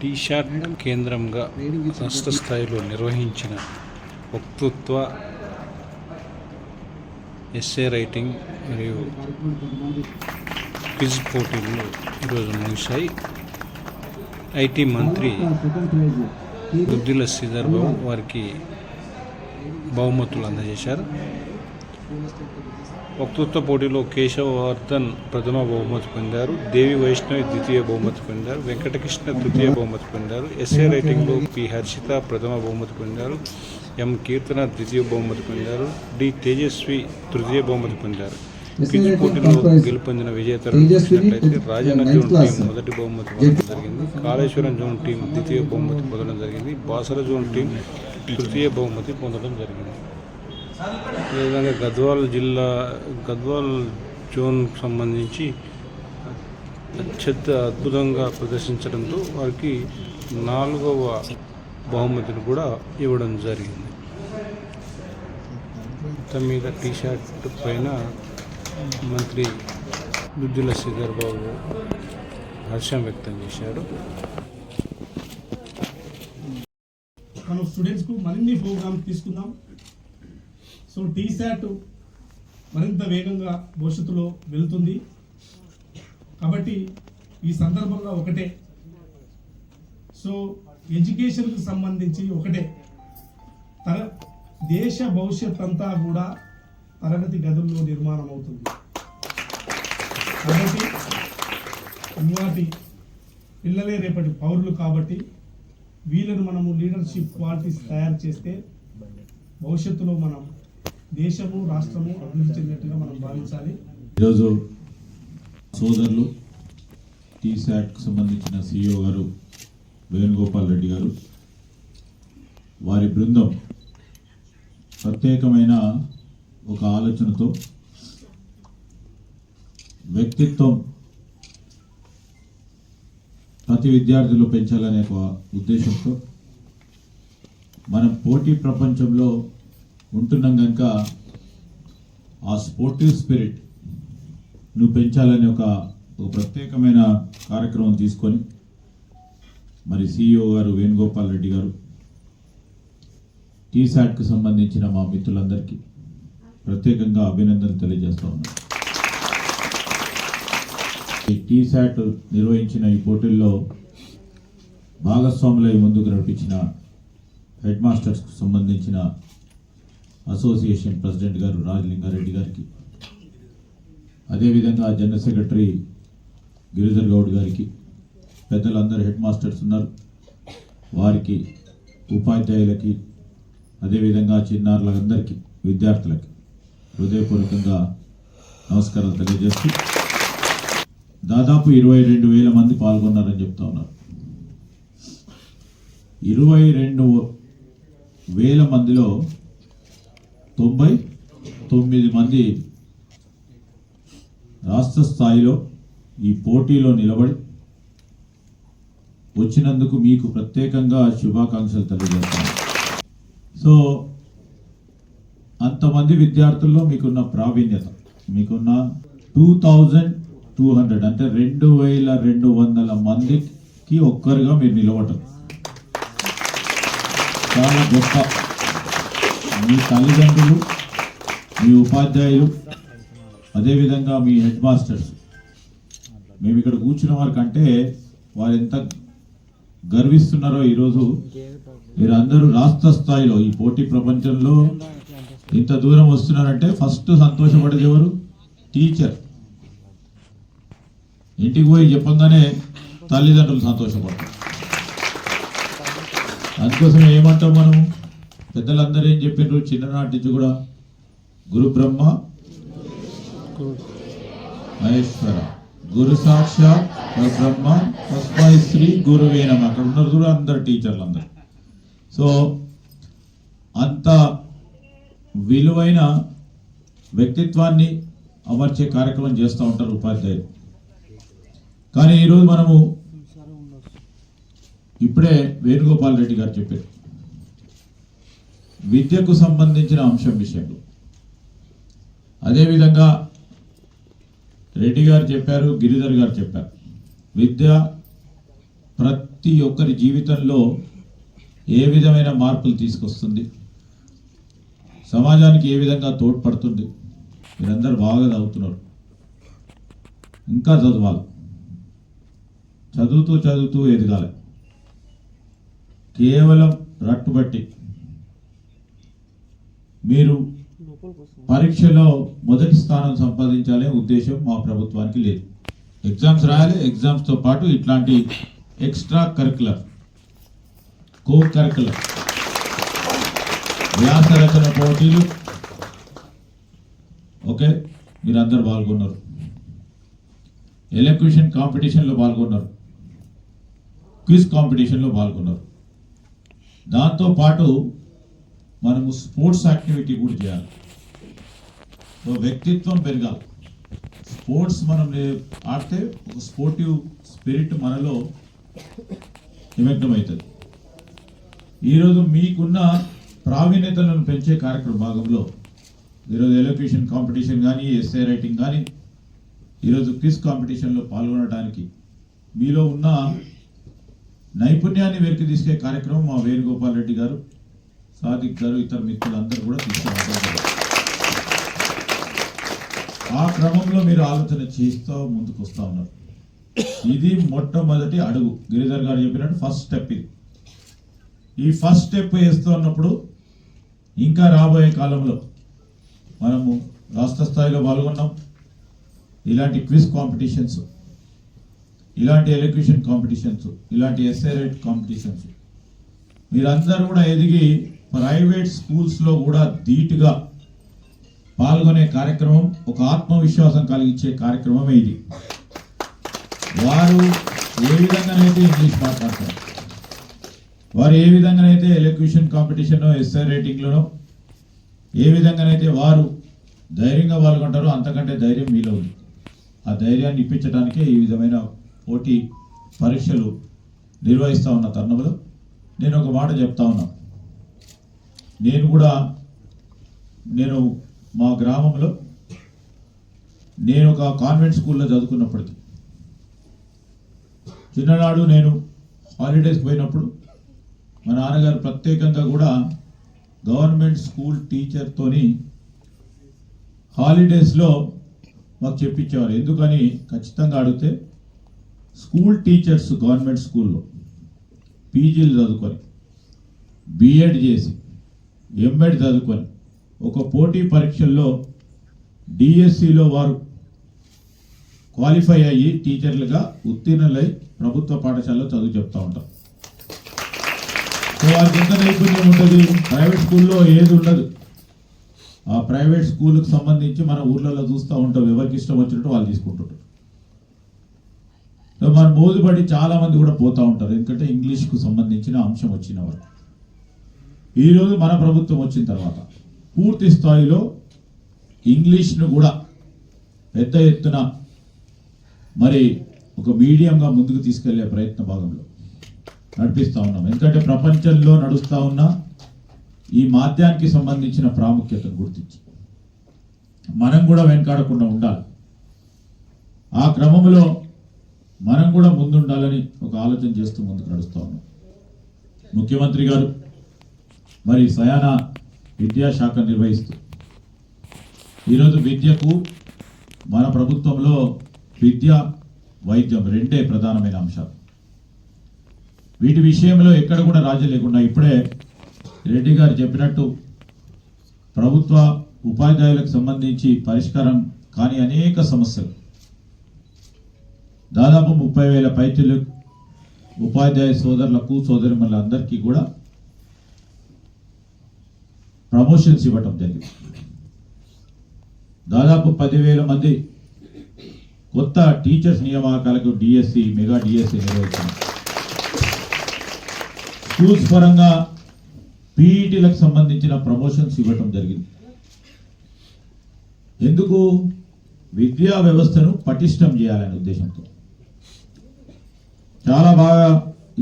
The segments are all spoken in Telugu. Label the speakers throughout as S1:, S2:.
S1: టీషార్ట్ కేంద్రంగా రాష్ట్ర స్థాయిలో నిర్వహించిన వక్తృత్వ ఎస్ఏ రైటింగ్ మరియు క్విజ్ పోటీలు ఈరోజు ముగిశాయి. ఐటీ మంత్రి దుద్దిల శ్రీధర్ బాబు వారికి బహుమతులు అందజేశారు. వక్తృత్వ పోటీలో కేశవర్ధన్ ప్రథమ బహుమతి పొందారు దేవి వైష్ణవి ద్వితీయ బహుమతి పొందారు వెంకటకృష్ణ తృతీయ బహుమతి పొందారు ఎస్ఏ రైటింగ్లో పి హర్షిత ప్రథమ బహుమతి పొందారు ఎం కీర్తన ద్వితీయ బహుమతి పొందారు డి తేజస్వి తృతీయ బహుమతి పొందారు. క్విజ్ పోటీలో గెలుపొందిన విజేతలు చూసినట్లయితే రాజన్న జోన్ టీం మొదటి బహుమతి పొందడం జరిగింది. కాళేశ్వరం జోన్ టీం ద్వితీయ బహుమతి పొందడం జరిగింది. బాసర జోన్ టీం తృతీయ బహుమతి పొందడం జరిగింది. అదేవిధంగా గద్వాల్ జిల్లా గద్వాల్ జోన్కు సంబంధించి అత్యంత అద్భుతంగా ప్రదర్శించడంతో వారికి నాలుగవ బహుమతిని కూడా ఇవ్వడం జరిగింది. మొత్తం మీద టీషర్ట్ పైన మంత్రి దుద్దుల శ్రీధర్ బాబు హర్షం వ్యక్తం చేశాడు
S2: మనం స్టూడెంట్స్కు మరిన్ని ప్రోగ్రామ్స్ తీసుకుందాం. సో టీశాట్ మరింత వేగంగా భవిష్యత్తులో వెళుతుంది. కాబట్టి ఈ సందర్భంగా ఒకటే. సో ఎడ్యుకేషన్కి సంబంధించి ఒకటే. తర దేశ భవిష్యత్ అంతా కూడా తరగతి గదుల్లో నిర్మాణం అవుతుంది కాబట్టి ఇవాటి పిల్లలే రేపటి పౌరులు కాబట్టి వీళ్ళను మనము లీడర్షిప్ క్వాలిటీస్ తయారు చేస్తే భవిష్యత్తులో మనం దేశము రాష్ట్రము అభివృద్ధి చెందినట్టుగా మనం భావించాలి.
S3: ఈరోజు సోదరులు టీశాట్కు సంబంధించిన సిఇఓ గారు వేణుగోపాల్ రెడ్డి గారు వారి బృందం ప్రత్యేకమైన ఒక ఆలోచనతో వ్యక్తిత్వం ప్రతి విద్యార్థులు పెంచాలనే ఒక ఉద్దేశంతో మనం పోటీ ప్రపంచంలో ఉంటున్నాం కనుక ఆ స్పోర్టివ్ స్పిరిట్ నువ్వు పెంచాలనే ఒక ఒక ప్రత్యేకమైన కార్యక్రమం తీసుకొని మరి సిఇఓ గారు వేణుగోపాల్ రెడ్డి గారు టీశాట్కి సంబంధించిన మా మిత్రులందరికీ ప్రత్యేకంగా అభినందనలు తెలియజేస్తా ఉన్నాను ఈ టీశాట్ నిర్వహించిన ఈ పోటీల్లో భాగస్వాములై ముందుకు నడిపించిన హెడ్ మాస్టర్స్కు సంబంధించిన అసోసియేషన్ ప్రెసిడెంట్ గారు రాజలింగారెడ్డి గారికి. అదేవిధంగా జనరల్ సెక్రటరీ గిరిధర్ గౌడ్ గారికి. పెద్దలందరూ హెడ్ మాస్టర్స్ ఉన్నారు. వారికి ఉపాధ్యాయులకి అదేవిధంగా చిన్నారులందరికీ విద్యార్థులకి హృదయపూర్వకంగా నమస్కారాలు తెలియజేస్తూ దాదాపు ఇరవై రెండు వేల మంది పాల్గొన్నారని చెప్తా ఉన్నారు. ఇరవై రెండు వేల మందిలో తొంభై తొమ్మిది మంది రాష్ట్ర స్థాయిలో ఈ పోటీలో నిలబడి వచ్చినందుకు మీకు ప్రత్యేకంగా శుభాకాంక్షలు తెలియజేస్తాను సో అంతమంది విద్యార్థుల్లో మీకున్న ప్రావీణ్యత మీకున్న టూ థౌజండ్ టూ హండ్రెడ్ అంటే రెండు వేల రెండు వందల మందికి ఒక్కరుగా మీరు నిలబడరు చాలా గొప్ప మీ తల్లిదండ్రులు మీ ఉపాధ్యాయులు అదేవిధంగా మీ హెడ్ మాస్టర్స్. మేము ఇక్కడ కూర్చున్న వారికంటే వారు ఎంత గర్విస్తున్నారో ఈరోజు మీరందరూ రాష్ట్ర స్థాయిలో ఈ పోటీ ప్రపంచంలో ఇంత దూరం వస్తున్నారంటే ఫస్ట్ సంతోషపడేది ఎవరు టీచర్. ఇంటికి పోయి చెప్పంగానే తల్లిదండ్రులు సంతోషపడతారు. అందుకోసం ఏమంటాం మనం? పెద్దలందరూ ఏం చెప్పారు చిన్ననాటి నుంచి కూడా గురు బ్రహ్మ మహేశ్వర. గురు సాక్షాత్ బ్రహ్మ తస్మై శ్రీ గురువేనం అక్కడ ఉన్నారు కూడా అందరు టీచర్లు అందరు సో అంత విలువైన వ్యక్తిత్వాన్ని అమర్చే కార్యక్రమం చేస్తూ ఉంటారు ఉపాధ్యాయులు. కానీ ఈరోజు మనము ఇప్పుడే వేణుగోపాల్ రెడ్డి గారు చెప్పారు. విద్యకు సంబంధించిన అంశం విషయంలో. అదేవిధంగా రెడ్డి గారు చెప్పారు గిరిధర్ గారు చెప్పారు. విద్య ప్రతి ఒక్కరి జీవితంలో ఏ విధమైన మార్పులు తీసుకొస్తుంది? సమాజానికి ఏ విధంగా తోడ్పడుతుంది? మీరందరూ బాగా చదువుతున్నారు. ఇంకా చదవాలి. చదువుతూ చదువుతూ ఎదగాలి. కేవలం రట్టుబట్టి మీరు పరీక్షలో మొదటి స్థానం సంపాదించాలనే ఉద్దేశం మా ప్రభుత్వానికి లేదు. ఎగ్జామ్స్ రాయాలి ఎగ్జామ్స్తో పాటు ఇట్లాంటి ఎక్స్ట్రా కరికులర్ కో కరికులర్ వ్యాస రచన పోటీలు. ఓకే? మీరందరూ పాల్గొన్నారు. ఎలక్యూషన్ కాంపిటీషన్లో పాల్గొన్నారు. క్విజ్ కాంపిటీషన్లో పాల్గొన్నారు. దాంతో పాటు మనము స్పోర్ట్స్ యాక్టివిటీ కూడా చేయాలి. సో వ్యక్తిత్వం పెరగాలి. స్పోర్ట్స్ మనం ఆడితే ఒక స్పోర్టివ్ స్పిరిట్ మనలో నిమగ్నమవుతుంది. ఈరోజు మీకున్న ప్రావీణ్యతలను పెంచే కార్యక్రమ భాగంలో ఈరోజు ఎలక్యూషన్ కాంపిటీషన్ కానీ ఎస్ఏ రైటింగ్ కానీ ఈరోజు క్విజ్ కాంపిటీషన్లో పాల్గొనడానికి మీలో ఉన్న నైపుణ్యాన్ని వెలికి తీసుకే కార్యక్రమం మా వేణుగోపాల్ రెడ్డి గారు సాదిక్ గారు ఇతర మిత్రులందరూ కూడా తీసుకురావడం ఆ క్రమంలో మీరు ఆలోచన చేస్తూ ముందుకు వస్తూ ఉన్నారు. ఇది మొట్టమొదటి అడుగు. గిరిధర్ గారు చెప్పినట్టు ఫస్ట్ స్టెప్ ఇది. ఈ ఫస్ట్ స్టెప్ వేస్తూ ఉన్నప్పుడు ఇంకా రాబోయే కాలంలో మనము రాష్ట్ర స్థాయిలో పాల్గొన్నాం. ఇలాంటి క్విజ్ కాంపిటీషన్స్ ఇలాంటి ఎలక్యూషన్ కాంపిటీషన్స్ ఇలాంటి ఎస్ఏ రైట్ కాంపిటీషన్స్ మీరందరూ కూడా ఎదిగి ప్రైవేట్ స్కూల్స్లో కూడా ధీటుగా పాల్గొనే కార్యక్రమం ఒక ఆత్మవిశ్వాసం కలిగించే కార్యక్రమమే ఇది. వారు ఏ విధంగానైతే ఇంగ్లీష్ మాట్లాడతారు వారు ఏ విధంగానైతే ఎలక్యూషన్ కాంపిటీషన్ ఎస్ఐ రేటింగ్లోనో ఏ విధంగానైతే వారు ధైర్యంగా పాల్గొంటారో అంతకంటే ధైర్యం మీలో ఉంది. ఆ ధైర్యాన్ని ఇప్పించడానికే ఈ విధమైన పోటీ పరీక్షలు నిర్వహిస్తూ ఉన్న తరుణంలో నేను ఒక మాట చెప్తా ఉన్నా. నేను కూడా నేను మా గ్రామంలో నేను ఒక కాన్వెంట్ స్కూల్లో చదువుకున్నప్పటికీ చిన్ననాడు నేను హాలిడేస్కి పోయినప్పుడు మా నాన్నగారు ప్రత్యేకంగా కూడా గవర్నమెంట్ స్కూల్ టీచర్తోని హాలిడేస్లో మాకు చెప్పించేవారు ఎందుకని ఖచ్చితంగా అడిగితే స్కూల్ టీచర్స్ గవర్నమెంట్ స్కూల్లో పీజీలు చదువుకొని బీఎడ్ చేసి ఎంఎడ్ చదువుకొని ఒక పోటీ పరీక్షల్లో డిఎస్సిలో వారు క్వాలిఫై అయ్యి టీచర్లుగా ఉత్తీర్ణులై ప్రభుత్వ పాఠశాలలో చదువు చెప్తూ ఉంటారు. సో వారికి ఎంత నైపుణ్యం ఉంటుంది? ప్రైవేట్ స్కూల్లో ఏది ఉండదు. ఆ ప్రైవేట్ స్కూల్కి సంబంధించి మన ఊర్లలో చూస్తూ ఉంటాం. ఎవరికి ఇష్టం వచ్చినట్టు వాళ్ళు తీసుకుంటుంటారు. మన మోదుబడి చాలా మంది కూడా పోతూ ఉంటారు. ఎందుకంటే ఇంగ్లీష్కు సంబంధించిన అంశం వచ్చిన వారు. ఈరోజు మన ప్రభుత్వం వచ్చిన తర్వాత పూర్తి స్థాయిలో ఇంగ్లీష్ను కూడా పెద్ద ఎత్తున మరి ఒక మీడియంగా ముందుకు తీసుకెళ్ళే ప్రయత్న భాగంలో నడిపిస్తూ ఉన్నాం. ఎందుకంటే ప్రపంచంలో నడుస్తూ ఉన్న ఈ మాధ్యానికి సంబంధించిన ప్రాముఖ్యతను గుర్తించి మనం కూడా వెనకాడకుండా ఉండాలి. ఆ క్రమంలో మనం కూడా ముందుండాలని ఒక ఆలోచన చేస్తూ ముందుకు నడుస్తూ ఉన్నాం. ముఖ్యమంత్రి గారు మరి సయాన విద్యాశాఖ నిర్వహిస్తూ ఈరోజు విద్యకు మన ప్రభుత్వంలో విద్య వైద్యం రెండే ప్రధానమైన అంశాలు. వీటి విషయంలో ఎక్కడ కూడా రాజీ లేకుండా ఇప్పుడే రెడ్డి గారు చెప్పినట్టు ప్రభుత్వ ఉపాధ్యాయులకు సంబంధించి పరిష్కారం కాని అనేక సమస్యలు. దాదాపు ముప్పై వేల పైచులు ఉపాధ్యాయ సోదరులకు సోదరిమణులందరికీ కూడా ప్రమోషన్స్ ఇవ్వటం జరిగింది. దాదాపు పదివేల మంది కొత్త టీచర్స్ నియామకాలకు డిఎస్సి మెగా డిఎస్సి నిర్వహించారు స్కూల్స్ పరంగా పీఈటీలకు సంబంధించిన ప్రమోషన్స్ ఇవ్వటం జరిగింది. ఎందుకు? విద్యా వ్యవస్థను పటిష్టం చేయాలనే ఉద్దేశంతో. చాలా బాగా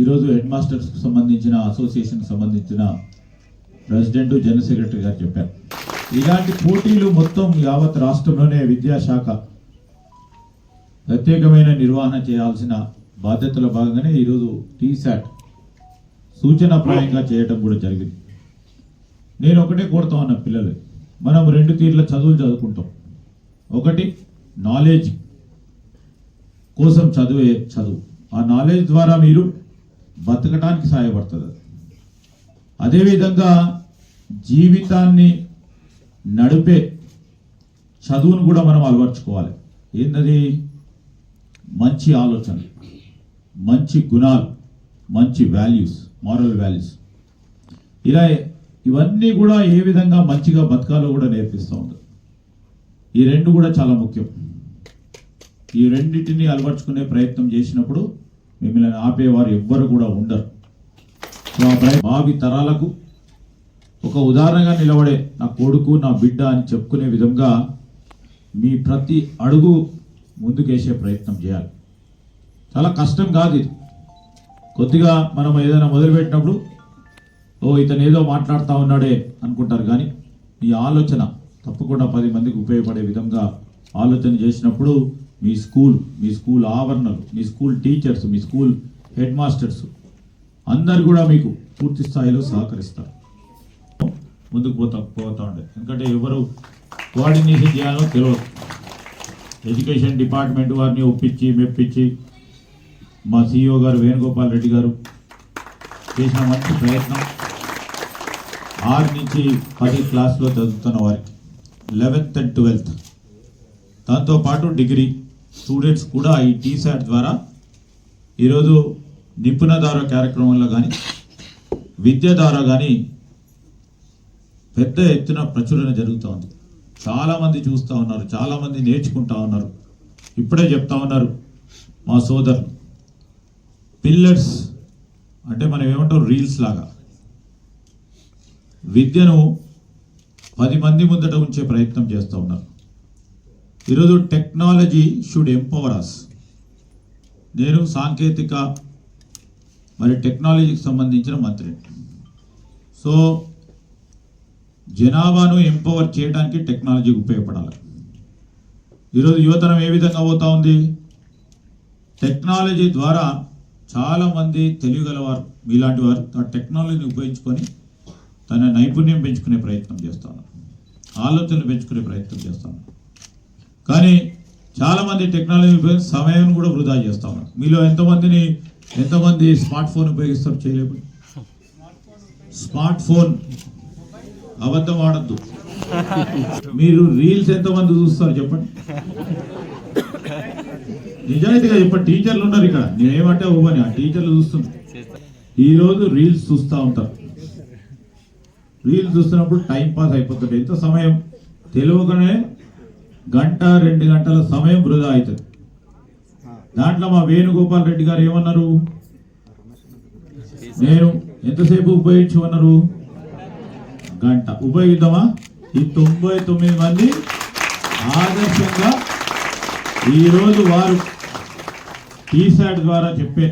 S3: ఈరోజు హెడ్ మాస్టర్స్కి సంబంధించిన అసోసియేషన్కి సంబంధించిన ప్రెసిడెంట్ జనరల్ సెక్రటరీ గారు చెప్పారు. ఇలాంటి పోటీలు మొత్తం యావత్ రాష్ట్రంలోనే విద్యాశాఖ ప్రత్యేకమైన నిర్వహణ చేయాల్సిన బాధ్యతలో భాగంగానే ఈరోజు టీశాట్ సూచనాప్రాయంగా చేయటం కూడా జరిగింది. నేను ఒకటే కోరుతా ఉన్నా పిల్లలు మనం రెండు తీర్ల చదువులు చదువుకుంటాం. ఒకటి నాలెడ్జ్ కోసం చదివే చదువు. ఆ నాలెడ్జ్ ద్వారా మీరు బతకడానికి సహాయపడుతుంది. అదేవిధంగా జీవితాన్ని నడిపే చదువును కూడా మనం అలవర్చుకోవాలి. ఏంటది మంచి ఆలోచన మంచి గుణాలు మంచి వాల్యూస్ మారల్ వాల్యూస్. ఇలా ఇవన్నీ కూడా ఏ విధంగా మంచిగా బతకాలో కూడా నేర్పిస్తూ ఉంటుంది ఈ రెండు కూడా చాలా ముఖ్యం. ఈ రెండింటిని అలవర్చుకునే ప్రయత్నం చేసినప్పుడు మిమ్మల్ని ఆపేవారు ఎవ్వరు కూడా ఉండరు. భావి తరాలకు ఒక ఉదాహరణగా నిలబడే నా కొడుకు నా బిడ్డ అని చెప్పుకునే విధంగా మీ ప్రతి అడుగు ముందుకేసే ప్రయత్నం చేయాలి. చాలా కష్టం కాదు ఇది. కొద్దిగా మనం ఏదైనా మొదలుపెట్టినప్పుడు ఓ ఇతను ఏదో మాట్లాడుతూ ఉన్నాడే అనుకుంటారు కానీ మీ ఆలోచన తప్పకుండా పది మందికి ఉపయోగపడే విధంగా ఆలోచన చేసినప్పుడు మీ స్కూల్ మీ స్కూల్ ఆవరణలు మీ స్కూల్ టీచర్స్ మీ స్కూల్ హెడ్ మాస్టర్స్ అందరు కూడా మీకు పూర్తి స్థాయిలో సహకరిస్తారు. ముందుకు పోతా పోతా ఉండే. ఎందుకంటే ఎవరు కోఆర్డినేషన్ చేయాలో తెలియదు. ఎడ్యుకేషన్ డిపార్ట్మెంట్ వారిని ఒప్పించి మెప్పించి మా సిఇఓ గారు వేణుగోపాల్ రెడ్డి గారు చేసిన మంచి ప్రయత్నం. ఆరు నుంచి పది క్లాస్లో చదువుతున్న వారికి లెవెన్త్ అండ్ ట్వెల్త్ దాంతోపాటు డిగ్రీ స్టూడెంట్స్ కూడా ఈ టీశాట్ ద్వారా ఈరోజు నిపుణధార కార్యక్రమంలో కానీ విద్య ద్వారా కానీ పెద్ద ఎత్తున ప్రచురణ జరుగుతూ ఉంది. చాలామంది చూస్తూ ఉన్నారు చాలామంది నేర్చుకుంటా ఉన్నారు. ఇప్పుడే చెప్తా ఉన్నారు మా సోదరులు. పిల్లర్స్ అంటే మనం ఏమంటాం? రీల్స్ లాగా. విద్యను పది మంది ముందట ఉంచే ప్రయత్నం చేస్తూ ఉన్నారు. ఈరోజు టెక్నాలజీ షుడ్ ఎంపవర్ అస్ నేను సాంకేతిక మరి టెక్నాలజీకి సంబంధించిన మంత్రి. సో జనాభాను ఎంపవర్ చేయడానికి టెక్నాలజీ ఉపయోగపడాలి. ఈరోజు యువతరం ఏ విధంగా పోతా ఉంది? టెక్నాలజీ ద్వారా చాలామంది తెలియగలవారు మీలాంటి వారు ఆ టెక్నాలజీని ఉపయోగించుకొని తన నైపుణ్యం పెంచుకునే ప్రయత్నం చేస్తాను ఆలోచనలు పెంచుకునే ప్రయత్నం చేస్తాను కానీ చాలామంది టెక్నాలజీ ఉపయోగించి సమయం కూడా వృధా చేస్తాను మీలో ఎంతమందిని ఎంతమంది స్మార్ట్ ఫోన్ ఉపయోగిస్తారు చేయలేము? స్మార్ట్ ఫోన్ అబద్ధం ఆడద్దు. మీరు రీల్స్ ఎంతమంది చూస్తారు చెప్పండి? నిజాయితీగా చెప్పండి టీచర్లు ఉన్నారు ఇక్కడ. నేనేమంటే ఇవ్వని ఆ టీచర్లు చూస్తున్నారు. ఈరోజు రీల్స్ చూస్తూ ఉంటారు. రీల్స్ చూస్తున్నప్పుడు టైం పాస్ అయిపోతుంది ఎంత సమయం? తెలియకనే గంట రెండు గంటల సమయం వృధా అవుతుంది. దాంట్లో మా వేణుగోపాల్ రెడ్డి గారు ఏమన్నారు? నేను ఎంతసేపు ఉపయోగించమన్నారు? గంట. ఉపయోగిద్దామా? ఈ తొంభై తొమ్మిది మంది ఆదర్శంగా ఈరోజు వారు టీశాట్ ద్వారా చెప్పే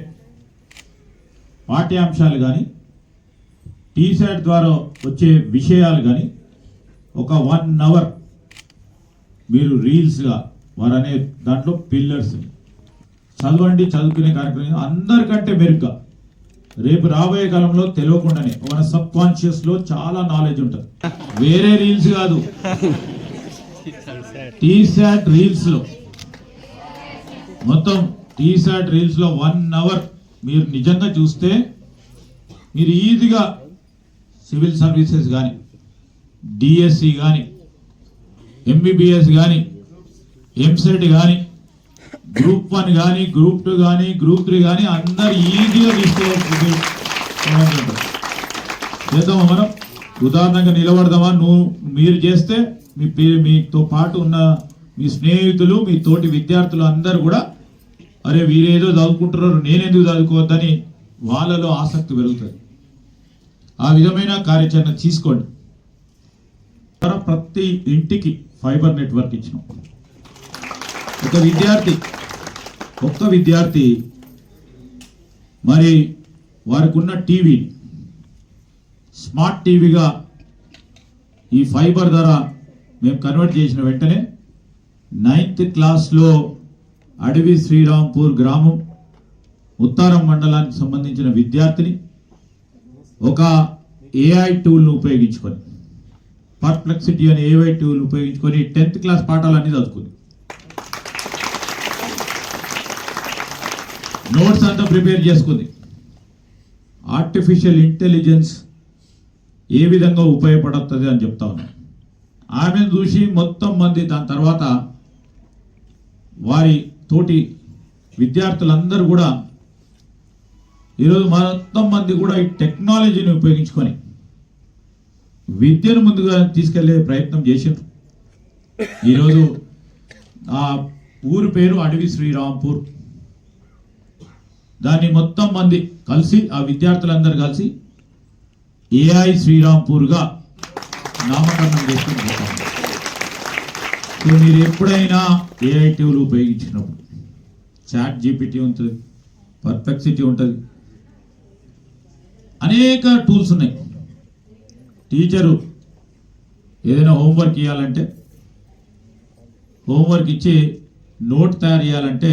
S3: పాఠ్యాంశాలు కానీ టీశాట్ ద్వారా వచ్చే విషయాలు కానీ ఒక వన్ అవర్ మీరు రీల్స్గా వారు అనే దాంట్లో పిల్లర్స్ చదవండి చదువుకునే కార్యక్రమం అందరికంటే మెరుగ్గా. రేపు రాబోయే కాలంలో తెలియకుండానే మన సబ్ కాన్షియస్లో చాలా నాలెడ్జ్ ఉంటుంది. వేరే రీల్స్ కాదు. టీశాట్ రీల్స్లో. మొత్తం టీశాట్ రీల్స్లో వన్ అవర్ మీరు నిజంగా చూస్తే మీరు ఈజీగా సివిల్ సర్వీసెస్ కానీ డిఎస్సి కానీ ఎంబీబీఎస్ కానీ ఎంసెట్ కానీ గ్రూప్ వన్ కానీ గ్రూప్ టూ కానీ గ్రూప్ త్రీ కానీ అందరు ఈజీగా తీసుకోవచ్చు చేద్దామా మనం? ఉదాహరణగా నిలబడదామా? నువ్వు మీరు చేస్తే మీ మీతో పాటు ఉన్న మీ స్నేహితులు మీ తోటి విద్యార్థులు అందరూ కూడా అరే వీరేదో చదువుకుంటున్నారు నేనెందుకు చదువుకోవద్దని వాళ్ళలో ఆసక్తి పెరుగుతుంది. ఆ విధమైన కార్యాచరణ తీసుకోండి. ప్రతి ఇంటికి ఫైబర్ నెట్వర్క్ ఇచ్చినాం. ఒక విద్యార్థి ఒక్క విద్యార్థి మరి వారికి ఉన్న టీవీ స్మార్ట్ టీవీగా ఈ ఫైబర్ ద్వారా మేము కన్వర్ట్ చేసిన వెంటనే నైన్త్ క్లాస్లో అడవి శ్రీరాంపూర్ గ్రామం ఉత్తారం మండలానికి సంబంధించిన విద్యార్థిని ఒక ఏఐ టూల్ను ఉపయోగించుకొని పర్ప్లెక్సిటీ అనే ఏఐ టూల్ ఉపయోగించుకొని టెన్త్ క్లాస్ పాఠాలన్నీ చదువుకుంది. నోట్స్ అంతా ప్రిపేర్ చేసుకుంది. ఆర్టిఫిషియల్ ఇంటెలిజెన్స్ ఏ విధంగా ఉపయోగపడుతుంది అని చెప్తా ఉన్నాను ఆమెను చూసి మొత్తం మంది దాని తర్వాత వారి తోటి విద్యార్థులందరూ కూడా ఈరోజు మొత్తం మంది కూడా ఈ టెక్నాలజీని ఉపయోగించుకొని విద్యను ముందుగా తీసుకెళ్ళే ప్రయత్నం చేసిండ్రు. ఈరోజు ఆ ఊరు పేరు అడవి శ్రీరాంపూర్. దాన్ని మొత్తం మంది కలిసి ఆ విద్యార్థులందరూ కలిసి ఏఐ శ్రీరాంపూర్గా నామకరణం చేసుకుని పోతాం సో మీరు ఎప్పుడైనా ఏఐ టీవీలు ఉపయోగించినప్పుడు చాట్ జీపీటీ ఉంటుంది పర్ఫెక్సిటీ ఉంటుంది అనేక టూల్స్ ఉన్నాయి. టీచరు ఏదైనా హోంవర్క్ ఇవ్వాలంటే హోంవర్క్ ఇచ్చి నోట్ తయారు చేయాలంటే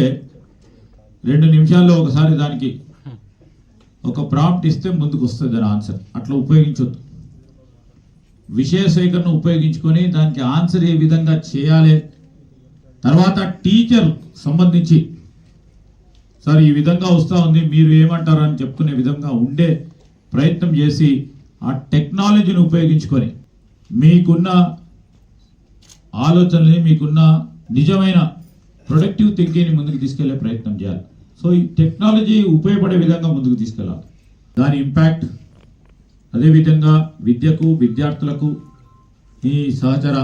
S3: రెండు నిమిషాల్లో ఒకసారి దానికి ఒక ప్రాంప్ట్ ఇస్తే ముందుకు వస్తుంది దాని ఆన్సర్ అట్లా ఉపయోగించొద్దు. విషయ సేకరణ ఉపయోగించుకొని దానికి ఆన్సర్ ఏ విధంగా చేయాలి? తర్వాత టీచర్ సంబంధించి సార్ ఈ విధంగా వస్తూ ఉంది మీరు ఏమంటారు? అని చెప్పుకునే విధంగా ఉండే ప్రయత్నం చేసి ఆ టెక్నాలజీని ఉపయోగించుకొని మీకున్న ఆలోచనని మీకున్న నిజమైన ప్రొడక్టివ్ థింకింగ్ని ముందుకు తీసుకెళ్ళే ప్రయత్నం చేయాలి. సో ఈ టెక్నాలజీ ఉపయోగపడే విధంగా ముందుకు తీసుకెళ్ళాలి. దాని ఇంపాక్ట్ అదేవిధంగా విద్యకు విద్యార్థులకు ఈ సహచర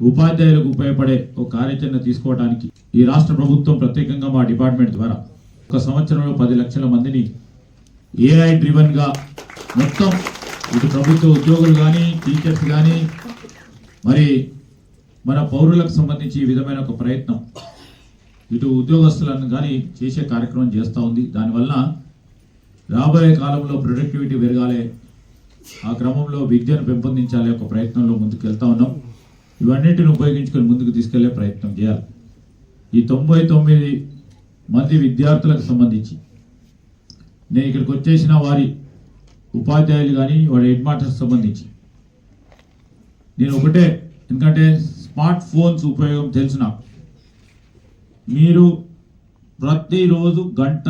S3: ఉపాధ్యాయులకు ఉపయోగపడే ఒక కార్యాచరణ తీసుకోవడానికి ఈ రాష్ట్ర ప్రభుత్వం ప్రత్యేకంగా మా డిపార్ట్మెంట్ ద్వారా ఒక సంవత్సరంలో పది లక్షల మందిని ఏఐ డ్రివన్గా మొత్తం ఇటు ప్రభుత్వ ఉద్యోగులు కానీ టీచర్స్ కానీ మరి మన పౌరులకు సంబంధించి ఈ విధమైన ఒక ప్రయత్నం ఇటు ఉద్యోగస్తులను కానీ చేసే కార్యక్రమం చేస్తూ ఉంది. దానివల్ల రాబోయే కాలంలో ప్రొడక్టివిటీ పెరగాలి. ఆ క్రమంలో విద్యను పెంపొందించాలి ఒక ప్రయత్నంలో ముందుకు వెళ్తా ఉన్నాం. ఇవన్నిటిని ఉపయోగించుకొని ముందుకు తీసుకెళ్ళే ప్రయత్నం చేయాలి. ఈ తొంభై తొమ్మిది మంది విద్యార్థులకు సంబంధించి నేను ఇక్కడికి వచ్చేసిన వారి ఉపాధ్యాయులు కానీ వారి హెడ్ మాస్టర్స్ సంబంధించి నేను ఒకటే ఎందుకంటే స్మార్ట్ ఫోన్స్ ఉపయోగం తెలుసు నాకు. మీరు ప్రతిరోజు గంట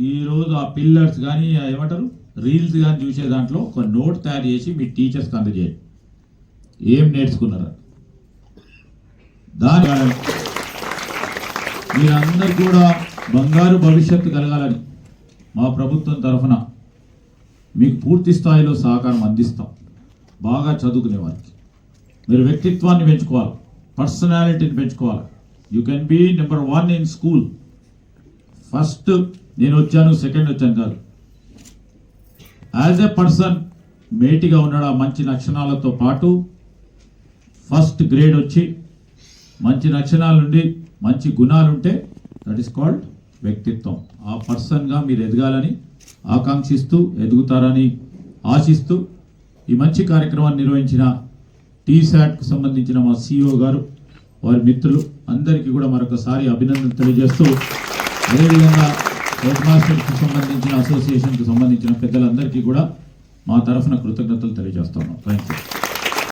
S3: ఈరోజు ఆ పిల్లర్స్ కానీ ఏమంటారు రీల్స్ కానీ చూసే దాంట్లో ఒక నోట్ తయారు చేసి మీ టీచర్స్కి అందజేయండి. ఏం నేర్చుకున్నారు? దాని మీరందరూ కూడా బంగారు భవిష్యత్తు కలగాలని మా ప్రభుత్వం తరఫున మీకు పూర్తి స్థాయిలో సహకారం అందిస్తాం. బాగా చదువుకునే వారికి. మీరు వ్యక్తిత్వాన్ని పెంచుకోవాలి. పర్సనాలిటీని పెంచుకోవాలి. You can be number one in school first నేను వచ్చాను సెకండ్ వచ్చాను కాదు. యాజ్ ఎ పర్సన్ మేటిగా ఉన్నాడు ఆ మంచి లక్షణాలతో పాటు ఫస్ట్ గ్రేడ్ వచ్చి మంచి లక్షణాలు నుండి మంచి గుణాలు ఉంటే దట్ ఈస్ కాల్డ్ వ్యక్తిత్వం. ఆ పర్సన్గా మీరు ఎదగాలని ఆకాంక్షిస్తూ ఎదుగుతారని ఆశిస్తూ ఈ మంచి కార్యక్రమాన్ని నిర్వహించిన టీశాట్కు సంబంధించిన మా సిఇఓ గారు వారి మిత్రులు అందరికీ కూడా మరొకసారి అభినందన తెలియజేస్తూ అదేవిధంగా హెడ్ మాస్టర్కి సంబంధించిన అసోసియేషన్కి సంబంధించిన పెద్దలందరికీ కూడా మా తరఫున కృతజ్ఞతలు తెలియజేస్తున్నాం. Thank you